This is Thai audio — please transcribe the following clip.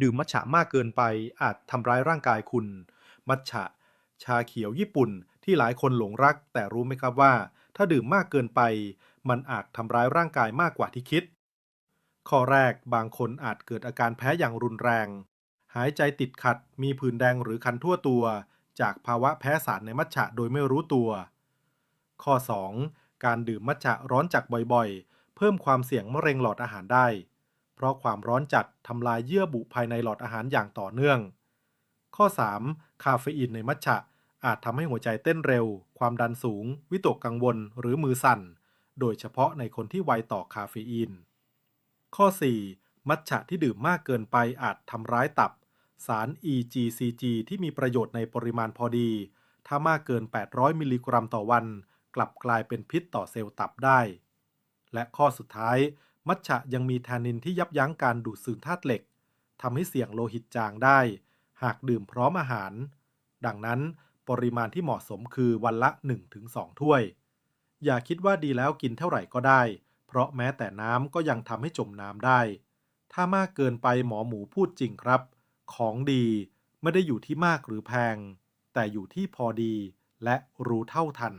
ดื่มมัทฉะมากเกินไปอาจทำร้ายร่างกายคุณ มัทฉะ ชาเขียวญี่ปุ่นที่หลายคนหลงรัก แต่รู้ไหมครับว่า ถ้าดื่มมากเกินไป มันอาจทำร้ายร่างกายมากกว่าที่คิด ข้อแรกบางคนอาจเกิดอาการแพ้อย่างรุนแรง หายใจติดขัดมีผื่นแดงหรือคันทั่วตัว จากภาวะแพ้สารในมัทฉะโดยไม่รู้ตัว ข้อ 2. การดื่มมัทฉะร้อนจัดบ่อยๆ เพิ่มความเสี่ยงมะเร็งหลอดอาหารได้ เพราะความร้อนจัดทำลายเยื่อบุภายในหลอดอาหารอย่างต่อเนื่อง ข้อ 3. คาเฟอีนในมัทฉะอาจทำให้หัวใจเต้นเร็ว ความดันสูง วิตกกังวล หรือมือสั่น โดยเฉพาะในคนที่ไวต่อคาเฟอีน ข้อ 4. มัทฉะที่ดื่มมากเกินไปอาจทำร้ายตับ สาร EGCG ที่มีประโยชน์ในปริมาณพอดี ถ้ามากเกิน 800 มิลลิกรัมต่อวัน กลับกลายเป็นพิษต่อเซลล์ตับได้ และข้อสุดท้าย มัทฉะยังมีแทนนินที่ยับยั้งการดูดซึมธาตุเหล็กทำให้เสี่ยงโลหิตจางได้ หากดื่มพร้อมอาหาร ดังนั้นปริมาณที่เหมาะสมคือวันละ 1-2 ถ้วย อย่าคิดว่าดีแล้วกินเท่าไหร่ก็ได้ เพราะแม้แต่น้ำก็ยังทำให้จมน้ำได้ ถ้ามากเกินไปหมอหมูพูดจริงครับ ของดีไม่ได้อยู่ที่มากหรือแพง แต่อยู่ที่พอดีและรู้เท่าทัน